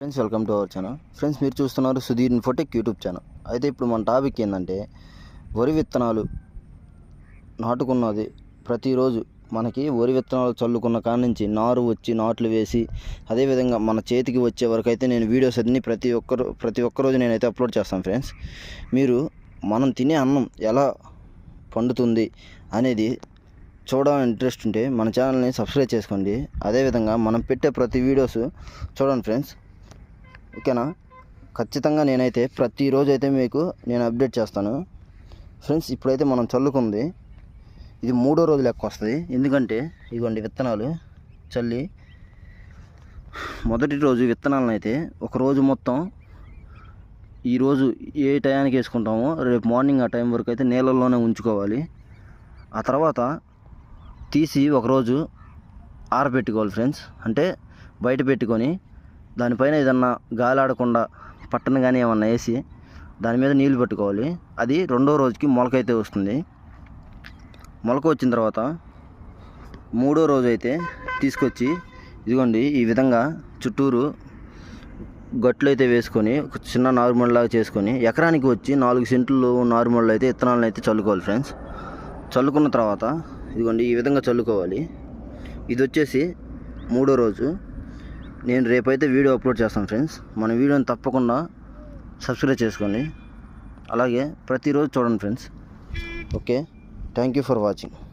Friends welcome to our channel friends మీరు చూస్తున్నారు Sudheer Infotech YouTube channel అయితే ఇప్పుడు మన టాపిక్ ఏంటంటే వరి విత్తనాలు నాటుకున్నది. ప్రతిరోజు మనకి వరి విత్తనాలు చల్లుకున్న కాడ నుంచి నారు వచ్చి నాట్లు వేసి అదేవిధంగా మన చేతికి వచ్చే వరకు అయితే నేను వీడియోస్ అన్ని ప్రతి ఒక్కరు ప్రతి ఒక్కరోజు నేనైతే అప్లోడ్ చేస్తాను ఫ్రెండ్స్ మీరు మనం తినే అన్నం ఎలా పండుతుంది అనేది చూడాలని ఇంట్రెస్ట్ ఉంటే మన ఛానల్ని సబ్స్క్రైబ్ చేసుకోండి. అదేవిధంగా మనం పెట్టే ప్రతి వీడియోస్ చూడండి ఫ్రెండ్స్ ఓకేనా? ఖచ్చితంగా నేనైతే ప్రతిరోజు అయితే మీకు నేను అప్డేట్ చేస్తాను. ఫ్రెండ్స్ ఇప్పుడైతే మనం చల్లుకుంది. ఇది మూడో రోజు లెక్క వస్తుంది. ఎందుకంటే ఇదిగోండి విత్తనాలు చల్లి మొదటి రోజు విత్తనాలను అయితే ఒక రోజు మొత్తం ఈరోజు ఏ టయానికి వేసుకుంటామో రేపు మార్నింగ్ ఆ టైం వరకు అయితే నీళ్ళల్లోనే ఉంచుకోవాలి. ఆ తర్వాత తీసి ఒకరోజు ఆరబెట్టుకోవాలి ఫ్రెండ్స్. అంటే బయట పెట్టుకొని దానిపైన ఏదన్నా గాలి ఆడకుండా పట్టణ కానీ ఏమన్నా వేసి దాని మీద నీళ్ళు పెట్టుకోవాలి. అది రెండో రోజుకి మొలకైతే వస్తుంది. మొలక వచ్చిన తర్వాత మూడో రోజు అయితే తీసుకొచ్చి ఇదిగోండి ఈ విధంగా చుట్టూరు గట్లు అయితే వేసుకొని ఒక చిన్న నార్మల్ లాగా చేసుకొని ఎకరానికి వచ్చి నాలుగు సెంట్లు నార్మల్ అయితే విత్తనాలను అయితే చల్లుకోవాలి ఫ్రెండ్స్. చల్లుకున్న తర్వాత ఇదిగోండి ఈ విధంగా చల్లుకోవాలి. ఇది వచ్చేసి మూడో రోజు. నేను రేపైతే వీడియో అప్లోడ్ చేస్తాను ఫ్రెండ్స్. మన వీడియోని తప్పకుండా సబ్స్క్రైబ్ చేసుకోండి. అలాగే ప్రతిరోజు చూడండి friends. Okay. Thank you for watching